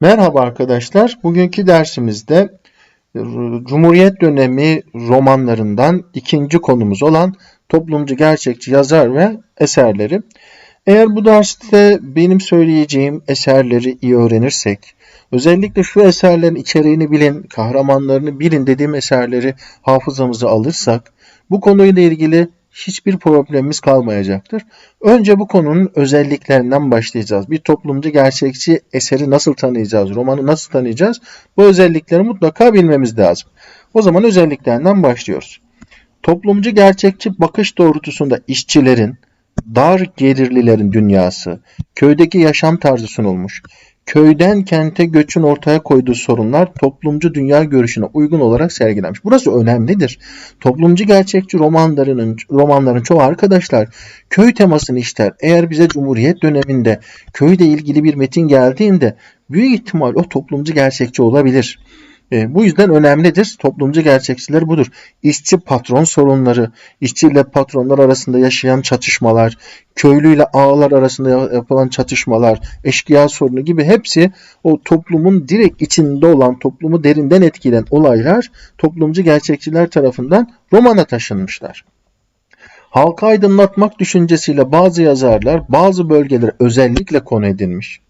Merhaba arkadaşlar. Bugünkü dersimizde Cumhuriyet dönemi romanlarından ikinci konumuz olan toplumcu gerçekçi yazar ve eserleri. Eğer bu derste benim söyleyeceğim eserleri iyi öğrenirsek, özellikle şu eserlerin içeriğini bilin, kahramanlarını bilin dediğim eserleri hafızamıza alırsak, bu konuyla ilgili hiçbir problemimiz kalmayacaktır. Önce bu konunun özelliklerinden başlayacağız. Bir toplumcu gerçekçi eseri nasıl tanıyacağız, romanı nasıl tanıyacağız? Bu özellikleri mutlaka bilmemiz lazım. O zaman özelliklerinden başlıyoruz. Toplumcu gerçekçi bakış doğrultusunda işçilerin, dar gelirlilerin dünyası, köydeki yaşam tarzı sunulmuş. Köyden kente göçün ortaya koyduğu sorunlar toplumcu dünya görüşüne uygun olarak sergilenmiş. Burası önemlidir. Toplumcu gerçekçi romanlarının romanların çoğu arkadaşlar köy temasını işler. Eğer bize Cumhuriyet döneminde köyle ilgili bir metin geldiğinde büyük ihtimal o toplumcu gerçekçi olabilir. E, bu yüzden önemlidir. Toplumcu gerçekçiler budur. İşçi patron sorunları, işçiyle patronlar arasında yaşayan çatışmalar, köylüyle ağalar arasında yapılan çatışmalar, eşkıya sorunu gibi hepsi o toplumun direkt içinde olan, toplumu derinden etkileyen olaylar toplumcu gerçekçiler tarafından romana taşınmışlar. Halka aydınlatmak düşüncesiyle bazı yazarlar bazı bölgeleri özellikle konu edinmiş.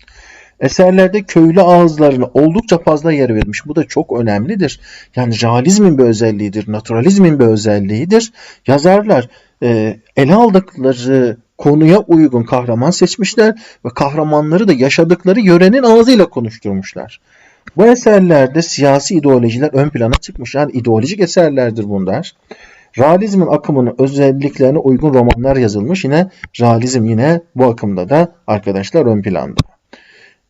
Eserlerde köylü ağızlarına oldukça fazla yer vermiş. Bu da çok önemlidir. Yani realizmin bir özelliğidir, naturalizmin bir özelliğidir. Yazarlar e, ele aldıkları konuya uygun kahraman seçmişler ve kahramanları da yaşadıkları yörenin ağzıyla konuşturmuşlar. Bu eserlerde siyasi ideolojiler ön plana çıkmış. Yani ideolojik eserlerdir bunlar. Realizmin akımının özelliklerine uygun romanlar yazılmış. Yine realizm yine bu akımda da arkadaşlar ön planda.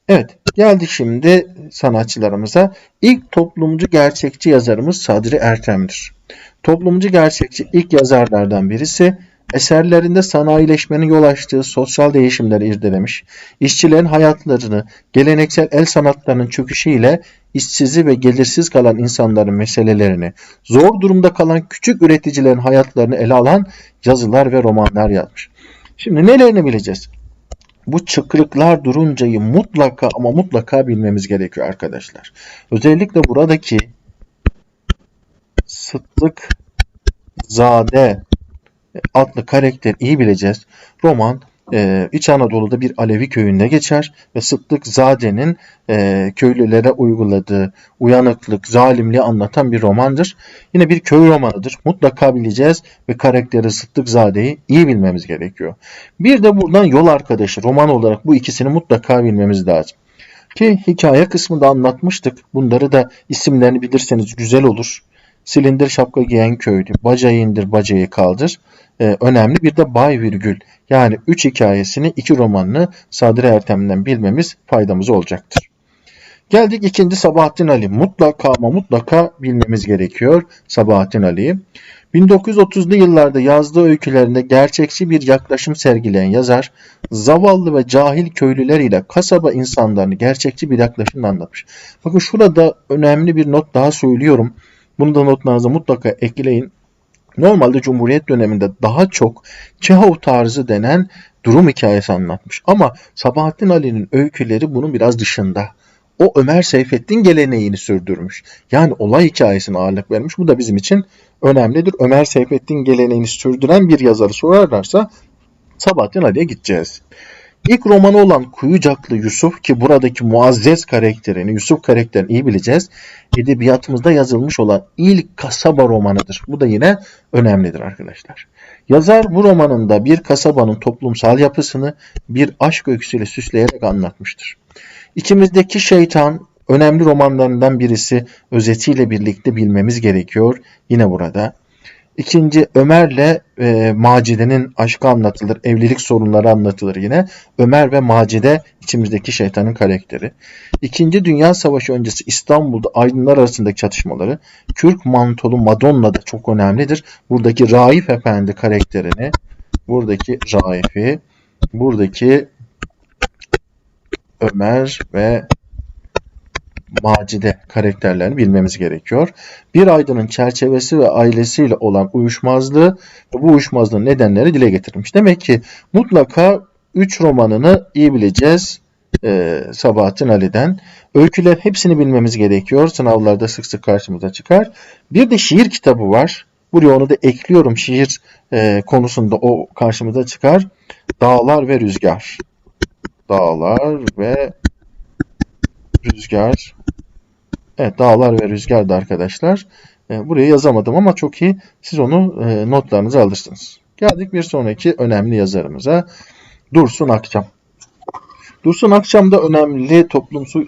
Evet, geldik şimdi sanatçılarımıza. İlk toplumcu gerçekçi yazarımız Sadri Ertem'dir. Toplumcu gerçekçi ilk yazarlardan birisi, eserlerinde sanayileşmenin yol açtığı sosyal değişimleri irdelemiş, işçilerin hayatlarını, geleneksel el sanatlarının çöküşüyle işsizi ve gelirsiz kalan insanların meselelerini, zor durumda kalan küçük üreticilerin hayatlarını ele alan yazılar ve romanlar yazmış. Şimdi nelerini bileceğiz? Bu çıkrıklar duruncayı mutlaka ama mutlaka bilmemiz gerekiyor arkadaşlar. Özellikle buradaki Sıtlık Zade adlı karakter iyi bileceğiz. Roman e, İç Anadolu'da bir Alevi köyünde geçer ve Sıddık Zade'nin e, köylülere uyguladığı uyanıklık, zalimliği anlatan bir romandır. Yine bir köy romanıdır. Mutlaka bileceğiz ve karakteri Sıddık Zade'yi iyi bilmemiz gerekiyor. Bir de buradan yol arkadaşı roman olarak bu ikisini mutlaka bilmemiz lazım. Ki hikaye kısmında anlatmıştık. Bunları da isimlerini bilirseniz güzel olur. Silindir şapka giyen köylü, bacayı indir bacayı kaldır. Ee, önemli bir de bay virgül yani 3 hikayesini 2 romanını Sadri Ertem'den bilmemiz faydamız olacaktır. Geldik ikinci Sabahattin Ali. Mutlaka ama mutlaka bilmemiz gerekiyor Sabahattin Ali'yi. 1930'lu yıllarda yazdığı öykülerinde gerçekçi bir yaklaşım sergileyen yazar, zavallı ve cahil köylüler ile kasaba insanlarını gerçekçi bir yaklaşımla anlatmış. Bakın şurada önemli bir not daha söylüyorum. Bunu da notlarınıza mutlaka ekleyin. Normalde Cumhuriyet döneminde daha çok Çehov tarzı denen durum hikayesi anlatmış. Ama Sabahattin Ali'nin öyküleri bunun biraz dışında. O Ömer Seyfettin geleneğini sürdürmüş. Yani olay hikayesine ağırlık vermiş. Bu da bizim için önemlidir. Ömer Seyfettin geleneğini sürdüren bir yazarı sorarlarsa Sabahattin Ali'ye gideceğiz. İlk romanı olan Kuyucaklı Yusuf ki buradaki muazzez karakterini, Yusuf karakterini iyi bileceğiz. Edebiyatımızda yazılmış olan ilk kasaba romanıdır. Bu da yine önemlidir arkadaşlar. Yazar bu romanında bir kasabanın toplumsal yapısını bir aşk öyküsüyle süsleyerek anlatmıştır. İçimizdeki şeytan önemli romanlarından birisi özetiyle birlikte bilmemiz gerekiyor. Yine burada. İkinci Ömer'le e, Macide'nin aşkı anlatılır. Evlilik sorunları anlatılır yine. Ömer ve Macide içimizdeki şeytanın karakteri. İkinci Dünya Savaşı öncesi İstanbul'da aydınlar arasındaki çatışmaları. Kürk mantolu Madonna da çok önemlidir. Buradaki Raif Efendi karakterini, buradaki Raif'i, buradaki Ömer ve Macide karakterlerini bilmemiz gerekiyor. Bir aydının çerçevesi ve ailesiyle olan uyuşmazlığı ve bu uyuşmazlığın nedenleri dile getirilmiş. Demek ki mutlaka 3 romanını iyi bileceğiz. e, Sabahattin Ali'den. Öyküler hepsini bilmemiz gerekiyor. Sınavlarda sık sık karşımıza çıkar. Bir de şiir kitabı var. Buraya onu da ekliyorum. Şiir e, konusunda o karşımıza çıkar. Dağlar ve Rüzgar. Dağlar ve Rüzgar. Evet Dağlar ve Rüzgar'da arkadaşlar. E, buraya yazamadım ama çok iyi. Siz onu e, notlarınıza alırsınız. Geldik bir sonraki önemli yazarımıza. Dursun Akçam. Dursun Akçam da önemli toplumsal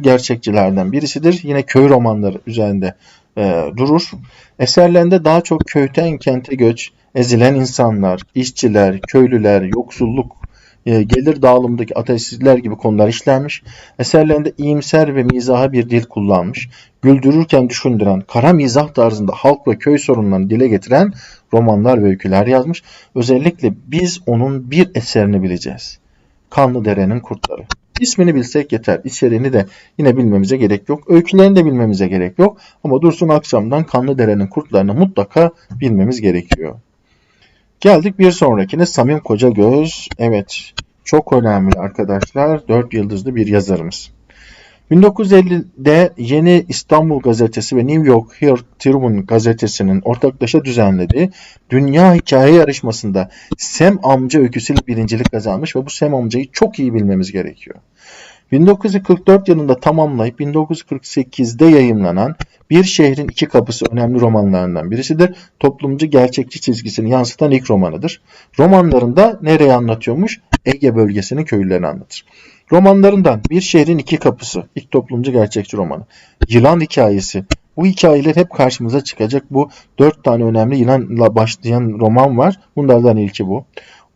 gerçekçilerden birisidir. Yine köy romanları üzerinde e, durur. Eserlerinde daha çok köyten kente göç, ezilen insanlar, işçiler, köylüler, yoksulluk, gelir dağılımındaki ateşsizler gibi konular işlenmiş. Eserlerinde iyimser ve mizaha bir dil kullanmış. Güldürürken düşündüren, kara mizah tarzında halk ve köy sorunlarını dile getiren romanlar ve öyküler yazmış. Özellikle biz onun bir eserini bileceğiz. Kanlı Derenin Kurtları. İsmini bilsek yeter. İçeriğini de yine bilmemize gerek yok. Öykülerini de bilmemize gerek yok. Ama Dursun Aksam'dan Kanlı Derenin Kurtlarını mutlaka bilmemiz gerekiyor. Geldik bir sonrakine Samim Kocagöz. Evet çok önemli arkadaşlar. 4 yıldızlı bir yazarımız. 1950'de Yeni İstanbul Gazetesi ve New York Herald Tribune gazetesinin ortaklaşa düzenlediği Dünya Hikaye Yarışması'nda Sem amca öyküsüyle birincilik kazanmış ve bu Sem amcayı çok iyi bilmemiz gerekiyor. 1944 yılında tamamlayıp 1948'de yayımlanan Bir Şehrin İki Kapısı önemli romanlarından birisidir. Toplumcu gerçekçi çizgisini yansıtan ilk romanıdır. Romanlarında nereye anlatıyormuş? Ege bölgesinin köylülerini anlatır. Romanlarından Bir Şehrin İki Kapısı, ilk toplumcu gerçekçi romanı. Yılan Hikayesi, bu hikayeler hep karşımıza çıkacak. Bu dört tane önemli yılanla başlayan roman var. Bunlardan ilki bu.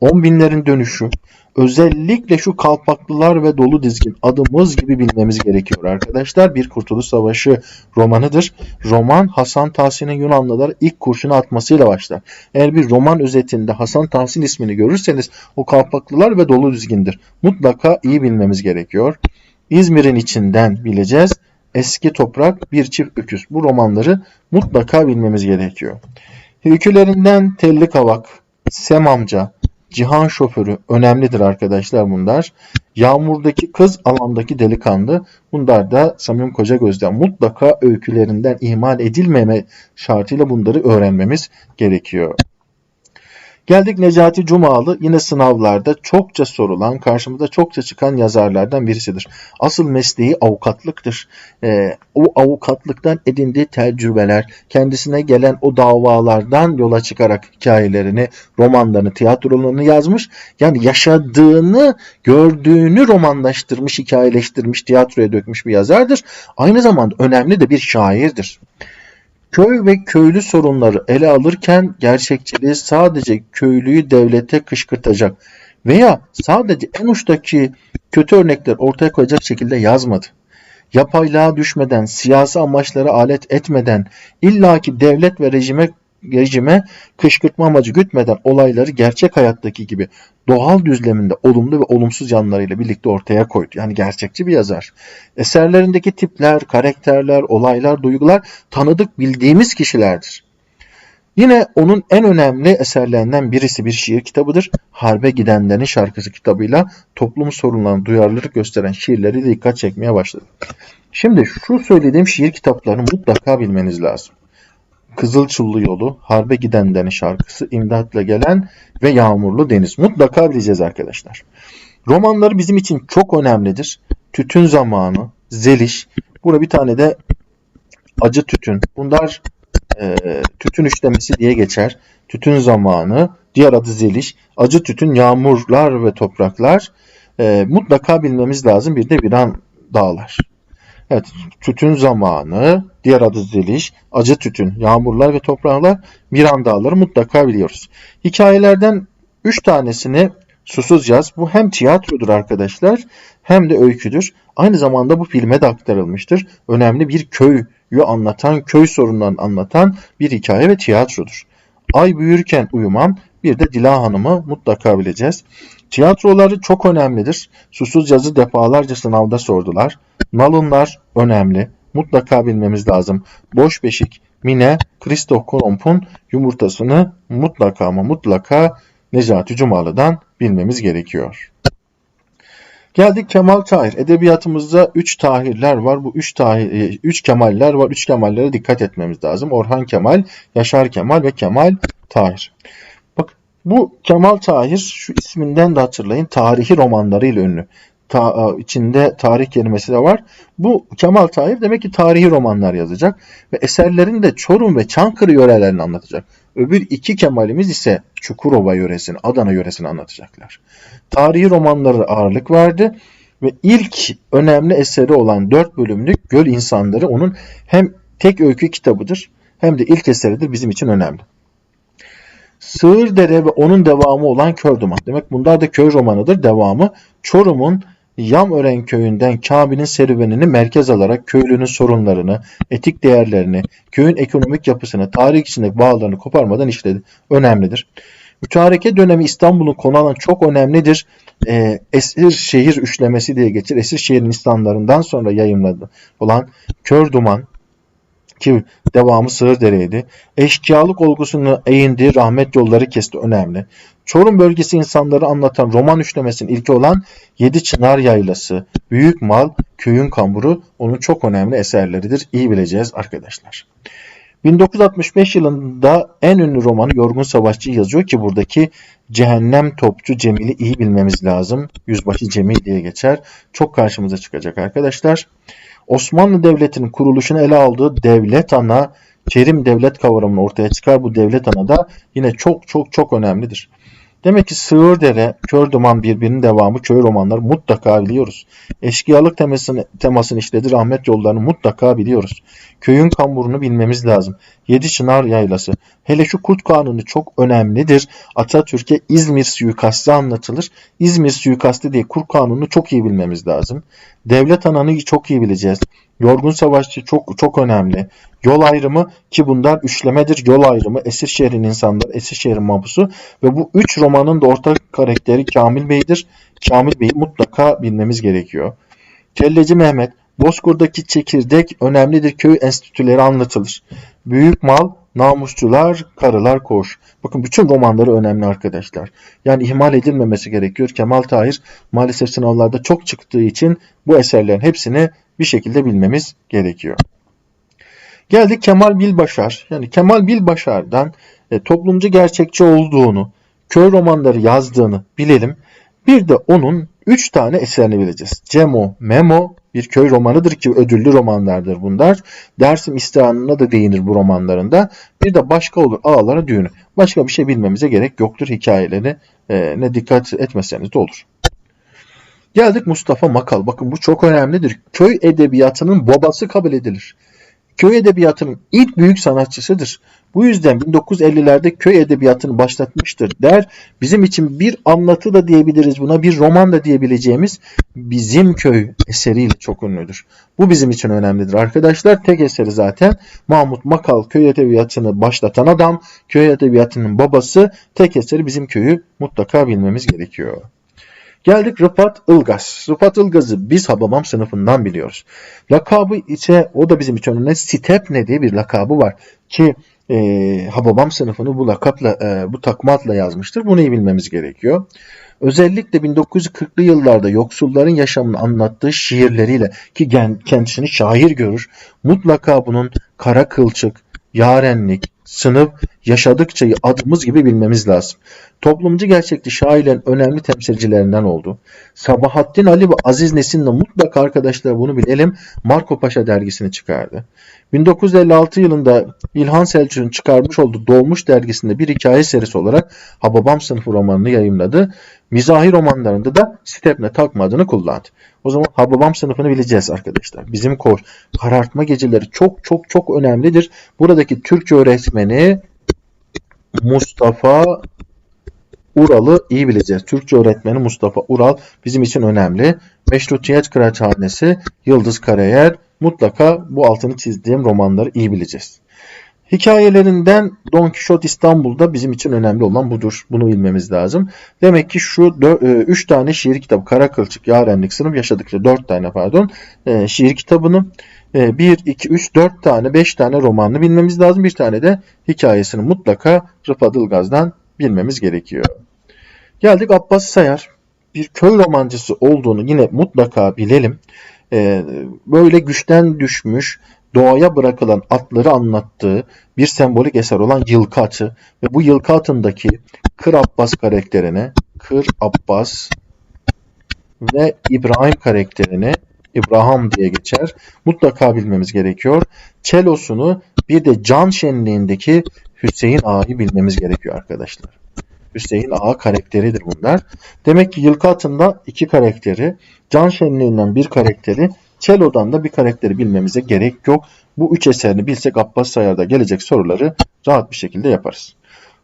On binlerin dönüşü, Özellikle şu kalpaklılar ve dolu dizgin adımız gibi bilmemiz gerekiyor arkadaşlar. Bir Kurtuluş Savaşı romanıdır. Roman Hasan Tahsin'in Yunanlılar ilk kurşunu atmasıyla başlar. Eğer bir roman özetinde Hasan Tahsin ismini görürseniz o kalpaklılar ve dolu dizgindir. Mutlaka iyi bilmemiz gerekiyor. İzmir'in içinden bileceğiz. Eski Toprak, Bir Çift Öküz. Bu romanları mutlaka bilmemiz gerekiyor. Öykülerinden Telli Kavak, Sem Amca, Cihan şoförü önemlidir arkadaşlar bunlar. Yağmurdaki kız alandaki delikanlı. Bunlar da Samim Kocagöz'den mutlaka öykülerinden ihmal edilmeme şartıyla bunları öğrenmemiz gerekiyor. Geldik Necati Cumalı yine sınavlarda çokça sorulan, karşımıza çokça çıkan yazarlardan birisidir. Asıl mesleği avukatlıktır. Ee, o avukatlıktan edindiği tecrübeler, kendisine gelen o davalardan yola çıkarak hikayelerini, romanlarını, tiyatrolarını yazmış. Yani yaşadığını, gördüğünü romanlaştırmış, hikayeleştirmiş, tiyatroya dökmüş bir yazardır. Aynı zamanda önemli de bir şairdir. Köy ve köylü sorunları ele alırken gerçekçiliği sadece köylüyü devlete kışkırtacak veya sadece en uçtaki kötü örnekler ortaya koyacak şekilde yazmadı. Yapaylığa düşmeden, siyasi amaçlara alet etmeden, illaki devlet ve rejime rejime kışkırtma amacı gütmeden olayları gerçek hayattaki gibi doğal düzleminde olumlu ve olumsuz yanlarıyla birlikte ortaya koydu. Yani gerçekçi bir yazar. Eserlerindeki tipler, karakterler, olaylar, duygular tanıdık bildiğimiz kişilerdir. Yine onun en önemli eserlerinden birisi bir şiir kitabıdır. Harbe Gidenlerin Şarkısı kitabıyla toplum sorunlarına duyarlılık gösteren şiirleri dikkat çekmeye başladı. Şimdi şu söylediğim şiir kitaplarını mutlaka bilmeniz lazım. Kızılçullu Yolu, Harbe Gidenlerin Şarkısı, İmdatla Gelen ve Yağmurlu Deniz. Mutlaka bileceğiz arkadaşlar. Romanları bizim için çok önemlidir. Tütün Zamanı, Zeliş, burada bir tane de Acı Tütün. Bunlar e, tütün işlemesi diye geçer. Tütün Zamanı, diğer adı Zeliş, Acı Tütün, Yağmurlar ve Topraklar. E, mutlaka bilmemiz lazım. Bir de Viran Dağlar. Evet, tütün zamanı, diğer adı zeliş, acı tütün, yağmurlar ve topraklar Miran dağları mutlaka biliyoruz. Hikayelerden 3 tanesini susuz yaz. Bu hem tiyatrodur arkadaşlar hem de öyküdür. Aynı zamanda bu filme de aktarılmıştır. Önemli bir köyü anlatan, köy sorunlarını anlatan bir hikaye ve tiyatrodur. Ay büyürken uyumam bir de Dila Hanım'ı mutlaka bileceğiz. Tiyatroları çok önemlidir. Susuz yazı defalarca sınavda sordular. Nalunlar önemli. Mutlaka bilmemiz lazım. Boş beşik, Mine, Kristof Kolomb'un yumurtasını mutlaka ama mutlaka Necati Cumalı'dan bilmemiz gerekiyor. Geldik Kemal Tahir. Edebiyatımızda 3 Tahirler var. Bu 3 Tahir 3 Kemaller var. 3 Kemallere dikkat etmemiz lazım. Orhan Kemal, Yaşar Kemal ve Kemal Tahir. Bak bu Kemal Tahir şu isminden de hatırlayın tarihi romanlarıyla ünlü. Ta, içinde tarih kelimesi de var. Bu Kemal Tahir demek ki tarihi romanlar yazacak ve eserlerinde Çorum ve Çankırı yörelerini anlatacak. Öbür iki Kemal'imiz ise Çukurova yöresini, Adana yöresini anlatacaklar. Tarihi romanları ağırlık verdi ve ilk önemli eseri olan 4 bölümlük Göl İnsanları onun hem tek öykü kitabıdır hem de ilk eseridir bizim için önemli. Sığırdere ve onun devamı olan Kör Duman. Demek bunlar da köy romanıdır. Devamı Çorum'un Yamören köyünden Kamil'in serüvenini merkez alarak köylünün sorunlarını, etik değerlerini, köyün ekonomik yapısını, tarih içindeki bağlarını koparmadan işledi. Önemlidir. Mütareke dönemi İstanbul'un konu alan çok önemlidir. E, Esir şehir üçlemesi diye geçir. Esir şehrin İslamlarından sonra yayınladı olan Kör Duman, ki devamı Sığırdere'ydi. Eşkıyalık olgusunu eğindi, rahmet yolları kesti önemli. Çorum bölgesi insanları anlatan roman üçlemesinin ilki olan Yedi Çınar Yaylası, Büyük Mal, Köyün Kamburu onun çok önemli eserleridir. İyi bileceğiz arkadaşlar. 1965 yılında en ünlü romanı Yorgun Savaşçı yazıyor ki buradaki Cehennem Topçu Cemil'i iyi bilmemiz lazım. Yüzbaşı Cemil diye geçer. Çok karşımıza çıkacak arkadaşlar. Osmanlı Devleti'nin kuruluşunu ele aldığı devlet ana, Kerim devlet kavramını ortaya çıkar. Bu devlet ana da yine çok çok çok önemlidir. Demek ki Sığırdere, Kör Duman birbirinin devamı köy romanları mutlaka biliyoruz. Eşkıyalık temasını, temasını işledi rahmet yollarını mutlaka biliyoruz. Köyün kamburunu bilmemiz lazım. Yedi Çınar Yaylası. Hele şu Kurt Kanunu çok önemlidir. Atatürk'e İzmir suikastı anlatılır. İzmir suikastı diye Kurt Kanunu çok iyi bilmemiz lazım. Devlet ananı çok iyi bileceğiz. Yorgun Savaşçı çok çok önemli. Yol ayrımı ki bunlar üçlemedir. Yol ayrımı, Esirşehir'in insanları, Esirşehir'in mapusu ve bu üç romanın da ortak karakteri Kamil Bey'dir. Kamil Bey'i mutlaka bilmemiz gerekiyor. Kelleci Mehmet, Bozkur'daki çekirdek önemlidir. Köy enstitüleri anlatılır. Büyük mal, namusçular, karılar koş. Bakın bütün romanları önemli arkadaşlar. Yani ihmal edilmemesi gerekiyor. Kemal Tahir maalesef sınavlarda çok çıktığı için bu eserlerin hepsini bir şekilde bilmemiz gerekiyor. Geldik Kemal Bilbaşar. Yani Kemal Bilbaşar'dan e, toplumcu gerçekçi olduğunu, köy romanları yazdığını bilelim. Bir de onun 3 tane eserini bileceğiz. Cemo, Memo bir köy romanıdır ki ödüllü romanlardır bunlar. Dersim istihanına da değinir bu romanlarında. Bir de başka olur ağalara düğünü. Başka bir şey bilmemize gerek yoktur hikayeleri e, ne dikkat etmeseniz de olur. Geldik Mustafa Makal. Bakın bu çok önemlidir. Köy edebiyatının babası kabul edilir köy edebiyatının ilk büyük sanatçısıdır. Bu yüzden 1950'lerde köy edebiyatını başlatmıştır der. Bizim için bir anlatı da diyebiliriz buna, bir roman da diyebileceğimiz Bizim Köy eseriyle çok ünlüdür. Bu bizim için önemlidir arkadaşlar. Tek eseri zaten Mahmut Makal köy edebiyatını başlatan adam, köy edebiyatının babası. Tek eseri Bizim Köy'ü mutlaka bilmemiz gerekiyor. Geldik Rıfat Ilgaz. Rıfat Ilgaz'ı biz Hababam sınıfından biliyoruz. Lakabı ise o da bizim için önemli. Stepne diye bir lakabı var ki e, Hababam sınıfını bu lakapla e, bu takma yazmıştır. Bunu iyi bilmemiz gerekiyor. Özellikle 1940'lı yıllarda yoksulların yaşamını anlattığı şiirleriyle ki kendisini şair görür. Mutlaka bunun kara kılçık, yarenlik, sınıf, yaşadıkça adımız gibi bilmemiz lazım. Toplumcu gerçekçi şairlerin önemli temsilcilerinden oldu. Sabahattin Ali ve Aziz Nesin'le mutlaka arkadaşlar bunu bilelim. Marco Paşa dergisini çıkardı. 1956 yılında İlhan Selçuk'un çıkarmış olduğu Dolmuş dergisinde bir hikaye serisi olarak Hababam sınıfı romanını yayımladı. Mizahi romanlarında da Stepne takma adını kullandı. O zaman Hababam sınıfını bileceğiz arkadaşlar. Bizim koş, karartma geceleri çok çok çok önemlidir. Buradaki Türkçe öğretmeni Mustafa Ural'ı iyi bileceğiz. Türkçe öğretmeni Mustafa Ural bizim için önemli. Meşrutiyet Kıraathanesi, Yıldız Karayer mutlaka bu altını çizdiğim romanları iyi bileceğiz. Hikayelerinden Don Quixote İstanbul'da bizim için önemli olan budur. Bunu bilmemiz lazım. Demek ki şu 3 e, tane şiir kitabı Kara Kılçık, Yarenlik Sınıf yaşadıkça 4 tane pardon e, şiir kitabını 1, 2, 3, 4 tane 5 tane romanını bilmemiz lazım. Bir tane de hikayesini mutlaka Rıfat Ilgaz'dan bilmemiz gerekiyor. Geldik Abbas Sayar. bir köy romancısı olduğunu yine mutlaka bilelim. Ee, böyle güçten düşmüş, doğaya bırakılan atları anlattığı bir sembolik eser olan yılkı atı ve bu yılkı atındaki Kır Abbas karakterine Kır Abbas ve İbrahim karakterini İbrahim diye geçer. Mutlaka bilmemiz gerekiyor. Çelosunu bir de can şenliğindeki Hüseyin Ağa'yı bilmemiz gerekiyor arkadaşlar. Hüseyin Ağa karakteridir bunlar. Demek ki Yılkı Atı'nda iki karakteri, Can Şenliği'nden bir karakteri, Çelo'dan da bir karakteri bilmemize gerek yok. Bu üç eserini bilsek Abbas Sayar'da gelecek soruları rahat bir şekilde yaparız.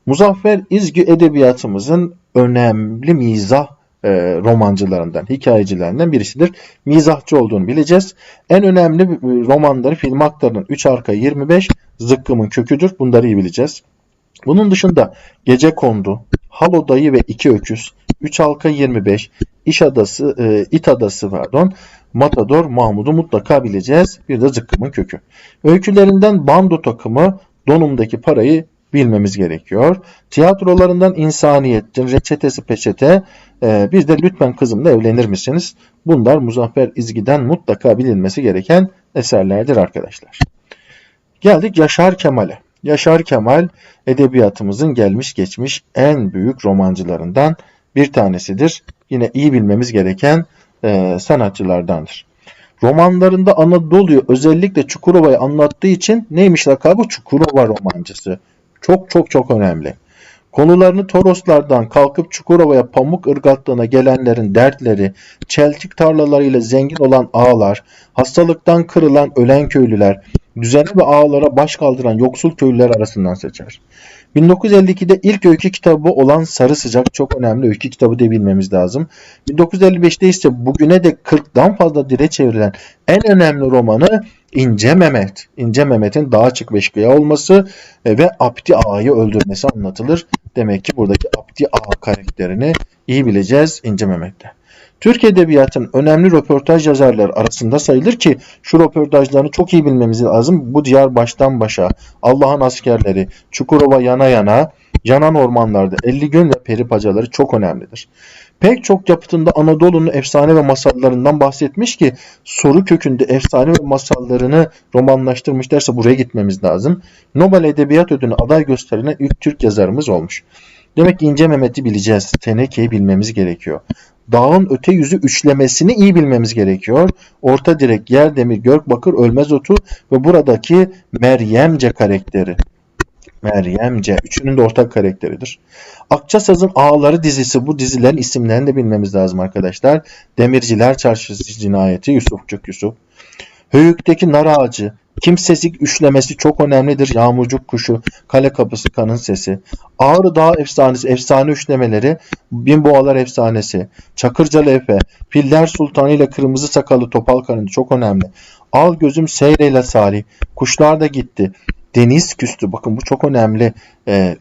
Muzaffer İzgi edebiyatımızın önemli mizah e, romancılarından, hikayecilerinden birisidir. Mizahçı olduğunu bileceğiz. En önemli e, romanları film haklarının 3 arka 25 Zıkkım'ın köküdür. Bunları iyi bileceğiz. Bunun dışında Gece Kondu, Halo Dayı ve İki Öküz, 3 halka 25, İş Adası, e, İt Adası pardon, Matador Mahmud'u mutlaka bileceğiz. Bir de Zıkkım'ın kökü. Öykülerinden Bando takımı Donum'daki parayı bilmemiz gerekiyor. Tiyatrolarından İnsaniyet, Reçetesi Peçete, e, bir de Lütfen Kızımla Evlenir Misiniz? Bunlar Muzaffer İzgi'den mutlaka bilinmesi gereken eserlerdir arkadaşlar. Geldik Yaşar Kemal'e. Yaşar Kemal edebiyatımızın gelmiş geçmiş en büyük romancılarından bir tanesidir. Yine iyi bilmemiz gereken e, sanatçılardandır. Romanlarında Anadolu'yu özellikle Çukurova'yı anlattığı için neymiş lakabı? Çukurova romancısı. Çok çok çok önemli. Konularını Toroslardan kalkıp Çukurova'ya pamuk ırgatlığına gelenlerin dertleri, çeltik tarlalarıyla zengin olan ağalar, hastalıktan kırılan ölen köylüler, düzene ve ağalara baş kaldıran yoksul köylüler arasından seçer. 1952'de ilk öykü kitabı olan Sarı Sıcak çok önemli öykü kitabı diye bilmemiz lazım. 1955'te ise bugüne de 40'dan fazla dile çevrilen en önemli romanı İnce Mehmet. İnce Mehmet'in daha açık ve eşkıya olması e, ve Abdi Ağa'yı öldürmesi anlatılır. Demek ki buradaki Abdi Ağa karakterini iyi bileceğiz İnce Mehmet'te. Türk Edebiyatı'nın önemli röportaj yazarları arasında sayılır ki şu röportajlarını çok iyi bilmemiz lazım. Bu diyar baştan başa, Allah'ın askerleri, Çukurova yana yana, yanan ormanlarda 50 gün ve peri pacaları çok önemlidir. Pek çok yapıtında Anadolu'nun efsane ve masallarından bahsetmiş ki soru kökünde efsane ve masallarını romanlaştırmış derse buraya gitmemiz lazım. Nobel Edebiyat Ödülü'ne aday gösterilen ilk Türk yazarımız olmuş. Demek ki İnce Mehmet'i bileceğiz. Teneke'yi bilmemiz gerekiyor. Dağın öte yüzü üçlemesini iyi bilmemiz gerekiyor. Orta direk, yer demir, gök bakır, ölmez otu ve buradaki Meryemce karakteri. Meryemce. Üçünün de ortak karakteridir. Akçasaz'ın Ağları dizisi bu dizilerin isimlerini de bilmemiz lazım arkadaşlar. Demirciler Çarşısı Cinayeti Yusufçuk Yusuf. Höyük'teki nar ağacı, Kimsesik üçlemesi çok önemlidir. Yağmurcuk kuşu, kale kapısı, kanın sesi. Ağrı Dağ efsanesi, efsane üçlemeleri, Bin Boğalar efsanesi, Çakırcalı Efe, Piller Sultanı ile Kırmızı Sakallı Topal Karınca çok önemli. Al gözüm seyreyle Salih, Kuşlar da gitti. Deniz küstü. Bakın bu çok önemli. Ee,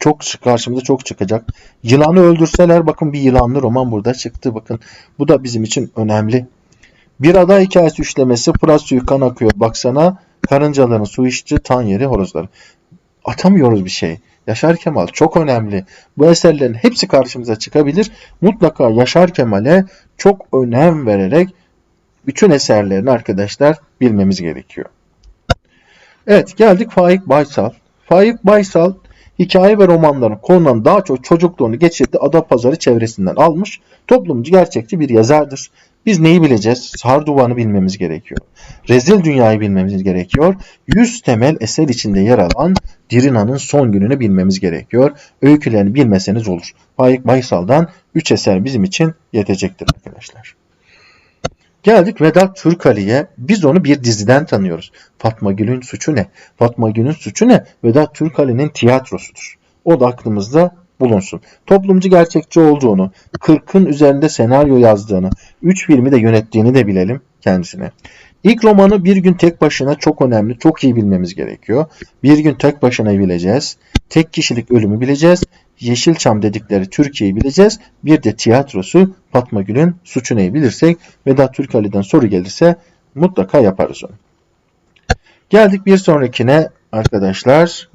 çok karşımıza çok çıkacak. Yılanı öldürseler bakın bir yılanlı roman burada çıktı. Bakın bu da bizim için önemli. Bir ada hikayesi üçlemesi Fırat suyu kan akıyor baksana karıncaların su içti tan yeri horozları. Atamıyoruz bir şey. Yaşar Kemal çok önemli. Bu eserlerin hepsi karşımıza çıkabilir. Mutlaka Yaşar Kemal'e çok önem vererek bütün eserlerini arkadaşlar bilmemiz gerekiyor. Evet geldik Faik Baysal. Faik Baysal hikaye ve romanların konulan daha çok çocukluğunu geçirdiği Adapazarı çevresinden almış toplumcu gerçekçi bir yazardır. Biz neyi bileceğiz? Sarduvan'ı bilmemiz gerekiyor. Rezil Dünya'yı bilmemiz gerekiyor. Yüz temel eser içinde yer alan Dirina'nın son gününü bilmemiz gerekiyor. Öykülerini bilmeseniz olur. Faik Baysal'dan 3 eser bizim için yetecektir arkadaşlar. Geldik Vedat Türkali'ye. Biz onu bir diziden tanıyoruz. Fatma Gül'ün suçu ne? Fatma Gül'ün suçu ne? Vedat Türkali'nin tiyatrosudur. O da aklımızda bulunsun. Toplumcu gerçekçi olduğunu, 40'ın üzerinde senaryo yazdığını, 3 filmi de yönettiğini de bilelim kendisine. İlk romanı Bir Gün Tek Başına çok önemli, çok iyi bilmemiz gerekiyor. Bir Gün Tek Başına bileceğiz. Tek kişilik ölümü bileceğiz. Yeşilçam dedikleri Türkiye'yi bileceğiz. Bir de tiyatrosu Fatma Gül'ün suçu neyi bilirsek Vedat Türkali'den soru gelirse mutlaka yaparız onu. Geldik bir sonrakine arkadaşlar.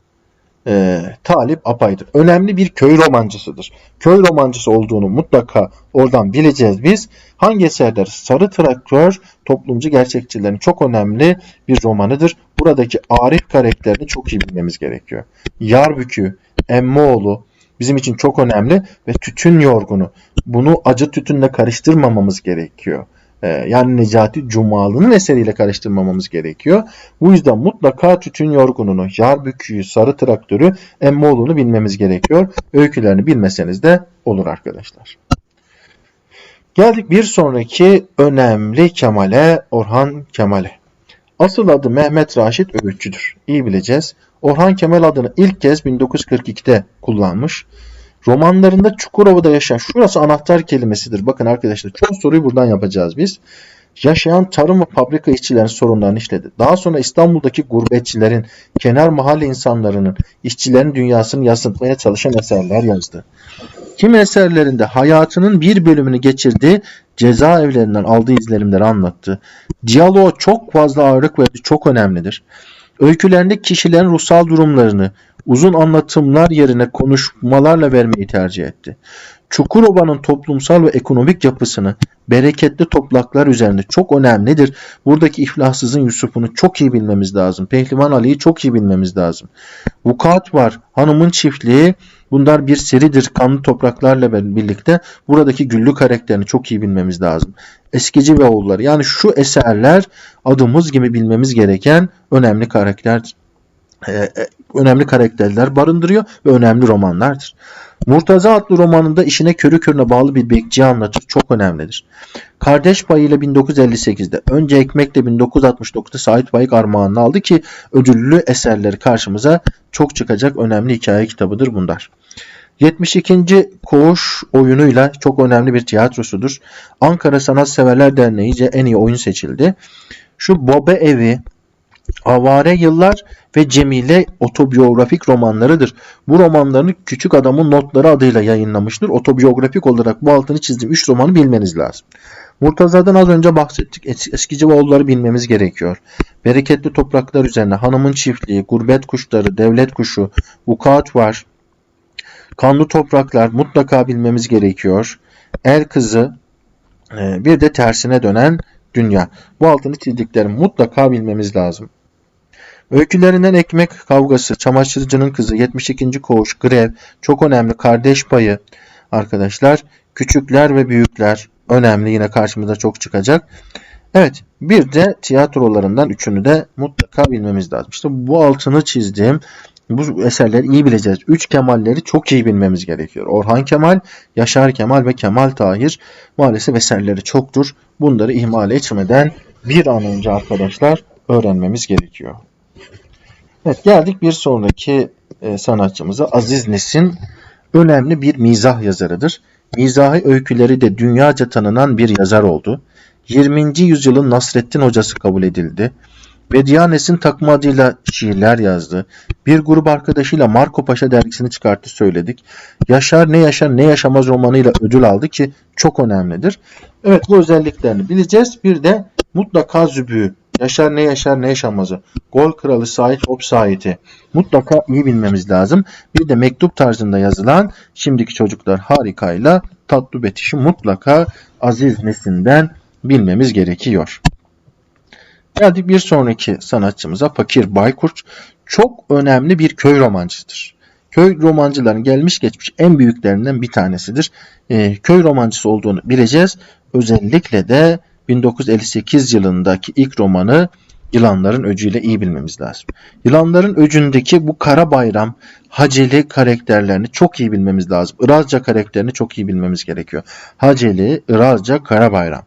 e, Talip Apay'dır. Önemli bir köy romancısıdır. Köy romancısı olduğunu mutlaka oradan bileceğiz biz. Hangi eserler? Sarı Traktör toplumcu gerçekçilerin çok önemli bir romanıdır. Buradaki Arif karakterini çok iyi bilmemiz gerekiyor. Yarbükü, Emmoğlu bizim için çok önemli ve tütün yorgunu. Bunu acı tütünle karıştırmamamız gerekiyor. Ee, yani Necati Cumalı'nın eseriyle karıştırmamamız gerekiyor. Bu yüzden mutlaka tütün yorgununu, Yarbükü'yü, Sarı Traktörü, Emmoğlu'nu bilmemiz gerekiyor. Öykülerini bilmeseniz de olur arkadaşlar. Geldik bir sonraki önemli Kemal'e, Orhan Kemal'e. Asıl adı Mehmet Raşit Öğütçü'dür. İyi bileceğiz. Orhan Kemal adını ilk kez 1942'de kullanmış. Romanlarında Çukurova'da yaşayan, şurası anahtar kelimesidir. Bakın arkadaşlar çoğu soruyu buradan yapacağız biz. Yaşayan tarım ve fabrika işçilerin sorunlarını işledi. Daha sonra İstanbul'daki gurbetçilerin, kenar mahalle insanlarının, işçilerin dünyasını yansıtmaya çalışan eserler yazdı. Kimi eserlerinde hayatının bir bölümünü geçirdiği cezaevlerinden aldığı izlenimleri anlattı. Diyaloğa çok fazla ağırlık verdi, çok önemlidir. Öykülerinde kişilerin ruhsal durumlarını, uzun anlatımlar yerine konuşmalarla vermeyi tercih etti. Çukurova'nın toplumsal ve ekonomik yapısını bereketli toplaklar üzerinde çok önemlidir. Buradaki iflahsızın Yusuf'unu çok iyi bilmemiz lazım. Pehlivan Ali'yi çok iyi bilmemiz lazım. Vukuat var. Hanımın çiftliği bunlar bir seridir kanlı topraklarla birlikte. Buradaki güllü karakterini çok iyi bilmemiz lazım. Eskici ve oğulları yani şu eserler adımız gibi bilmemiz gereken önemli karakter e, önemli karakterler barındırıyor ve önemli romanlardır. Murtaza adlı romanında işine körü körüne bağlı bir bekçiyi anlatır. Çok önemlidir. Kardeş payıyla 1958'de, önce ekmekle 1969'da Sait Faik armağanını aldı ki ödüllü eserleri karşımıza çok çıkacak önemli hikaye kitabıdır bunlar. 72. Koğuş oyunuyla çok önemli bir tiyatrosudur. Ankara Sanat Severler Derneği'ce en iyi oyun seçildi. Şu Bobe Evi, Avare Yıllar ve Cemile otobiyografik romanlarıdır. Bu romanlarını Küçük Adamın Notları adıyla yayınlamıştır. Otobiyografik olarak bu altını çizdiğim 3 romanı bilmeniz lazım. Murtaza'dan az önce bahsettik. Es eskici oğulları bilmemiz gerekiyor. Bereketli topraklar üzerine hanımın çiftliği, gurbet kuşları, devlet kuşu, vukuat var. Kanlı topraklar mutlaka bilmemiz gerekiyor. El kızı, e, bir de tersine dönen dünya. Bu altını çizdiklerimi mutlaka bilmemiz lazım. Öykülerinden ekmek kavgası, çamaşırcının kızı, 72. koğuş, grev, çok önemli kardeş payı arkadaşlar. Küçükler ve büyükler önemli yine karşımıza çok çıkacak. Evet bir de tiyatrolarından üçünü de mutlaka bilmemiz lazım. İşte bu altını çizdiğim bu eserleri iyi bileceğiz. Üç Kemalleri çok iyi bilmemiz gerekiyor. Orhan Kemal, Yaşar Kemal ve Kemal Tahir maalesef eserleri çoktur. Bunları ihmal etmeden bir an önce arkadaşlar öğrenmemiz gerekiyor. Evet geldik bir sonraki e, sanatçımıza Aziz Nesin önemli bir mizah yazarıdır. Mizahi öyküleri de dünyaca tanınan bir yazar oldu. 20. yüzyılın Nasrettin hocası kabul edildi. Bedianes'in takma adıyla şiirler yazdı. Bir grup arkadaşıyla Marco Paşa dergisini çıkarttı söyledik. Yaşar ne yaşar ne yaşamaz romanıyla ödül aldı ki çok önemlidir. Evet bu özelliklerini bileceğiz. Bir de mutlaka zübüğü. Yaşar ne yaşar ne yaşamazı. Gol kralı Sait Hop Sait'i. Mutlaka iyi bilmemiz lazım. Bir de mektup tarzında yazılan şimdiki çocuklar harikayla tatlı betişi mutlaka Aziz Nesin'den bilmemiz gerekiyor. Geldik bir sonraki sanatçımıza Fakir Baykurt. Çok önemli bir köy romancısıdır. Köy romancıların gelmiş geçmiş en büyüklerinden bir tanesidir. E, köy romancısı olduğunu bileceğiz. Özellikle de 1958 yılındaki ilk romanı Yılanların Öcü'yle iyi bilmemiz lazım. Yılanların Öcü'ndeki bu Kara Bayram, Haceli karakterlerini çok iyi bilmemiz lazım. Irazca karakterini çok iyi bilmemiz gerekiyor. Haceli, Irazca, Kara Bayram.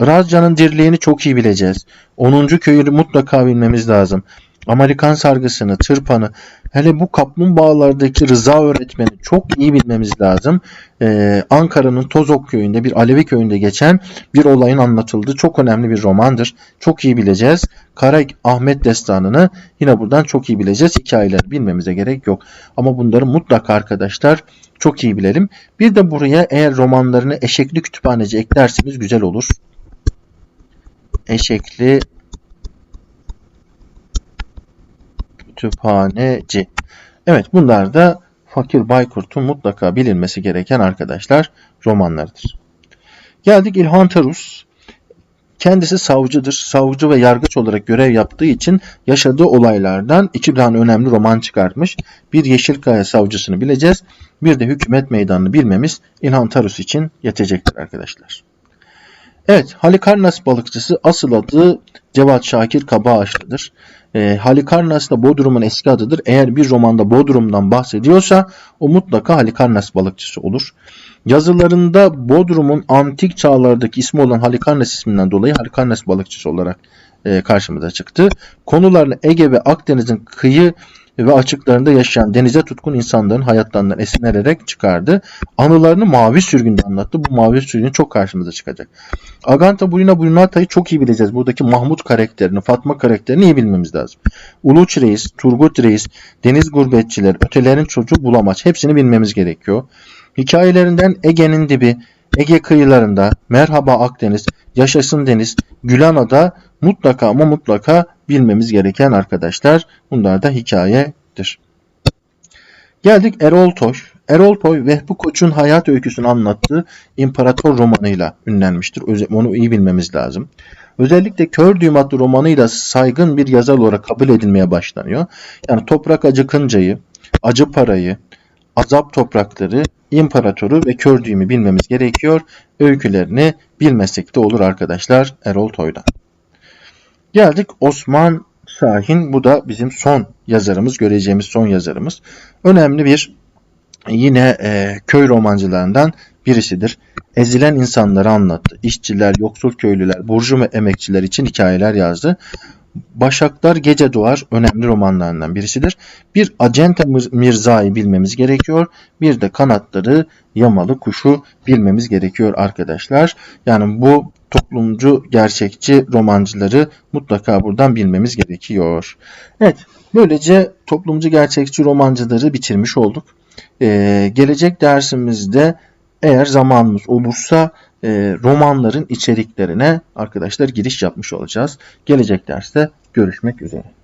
Irazca'nın dirliğini çok iyi bileceğiz. 10. köyü mutlaka bilmemiz lazım. Amerikan sargısını, tırpanı, hele bu kaplumbağalardaki Rıza öğretmeni çok iyi bilmemiz lazım. Ee, Ankara'nın Tozok köyünde bir Alevi köyünde geçen bir olayın anlatıldığı çok önemli bir romandır. Çok iyi bileceğiz. Kara Ahmet destanını yine buradan çok iyi bileceğiz. Hikayeleri bilmemize gerek yok. Ama bunları mutlaka arkadaşlar çok iyi bilelim. Bir de buraya eğer romanlarını Eşekli Kütüphaneci eklerseniz güzel olur. Eşekli kütüphaneci. Evet bunlar da Fakir Baykurt'un mutlaka bilinmesi gereken arkadaşlar romanlarıdır. Geldik İlhan Tarus. Kendisi savcıdır. Savcı ve yargıç olarak görev yaptığı için yaşadığı olaylardan iki tane önemli roman çıkartmış. Bir Yeşilkaya savcısını bileceğiz. Bir de hükümet meydanını bilmemiz İlhan Tarus için yetecektir arkadaşlar. Evet, Halikarnas balıkçısı asıl adı Cevat Şakir Kabaağaçlı'dır. E, Halikarnas da Bodrum'un eski adıdır. Eğer bir romanda Bodrum'dan bahsediyorsa o mutlaka Halikarnas balıkçısı olur. Yazılarında Bodrum'un antik çağlardaki ismi olan Halikarnas isminden dolayı Halikarnas balıkçısı olarak e, karşımıza çıktı. Konularını Ege ve Akdeniz'in kıyı ve açıklarında yaşayan denize tutkun insanların hayatlarından esinlenerek çıkardı. Anılarını Mavi Sürgün'de anlattı. Bu Mavi Sürgün çok karşımıza çıkacak. Aganta Bulina Bulinata'yı çok iyi bileceğiz. Buradaki Mahmut karakterini, Fatma karakterini iyi bilmemiz lazım. Uluç Reis, Turgut Reis, Deniz Gurbetçiler, Ötelerin Çocuğu Bulamaç hepsini bilmemiz gerekiyor. Hikayelerinden Ege'nin dibi, Ege kıyılarında, Merhaba Akdeniz, Yaşasın Deniz, Gülanada mutlaka ama mutlaka bilmemiz gereken arkadaşlar. Bunlar da hikayedir. Geldik Erol Toy. Erol Toy Vehbi Koç'un hayat öyküsünü anlattığı İmparator romanıyla ünlenmiştir. Onu iyi bilmemiz lazım. Özellikle Kör Düğüm adlı romanıyla saygın bir yazar olarak kabul edilmeye başlanıyor. Yani Toprak Acıkınca'yı, Acı Parayı, Azap Toprakları, İmparatoru ve Kör Düğüm'ü bilmemiz gerekiyor. Öykülerini bilmesek de olur arkadaşlar Erol Toy'dan. Geldik Osman Şahin. Bu da bizim son yazarımız, göreceğimiz son yazarımız. Önemli bir yine e, köy romancılarından birisidir. Ezilen insanları anlattı. İşçiler, yoksul köylüler, burcu ve emekçiler için hikayeler yazdı. Başaklar Gece Doğar önemli romanlarından birisidir. Bir Acente Mirza'yı bilmemiz gerekiyor. Bir de Kanatları Yamalı Kuşu bilmemiz gerekiyor arkadaşlar. Yani bu toplumcu gerçekçi romancıları mutlaka buradan bilmemiz gerekiyor. Evet böylece toplumcu gerçekçi romancıları bitirmiş olduk. Ee, gelecek dersimizde eğer zamanımız olursa e, romanların içeriklerine arkadaşlar giriş yapmış olacağız. Gelecek derste görüşmek üzere.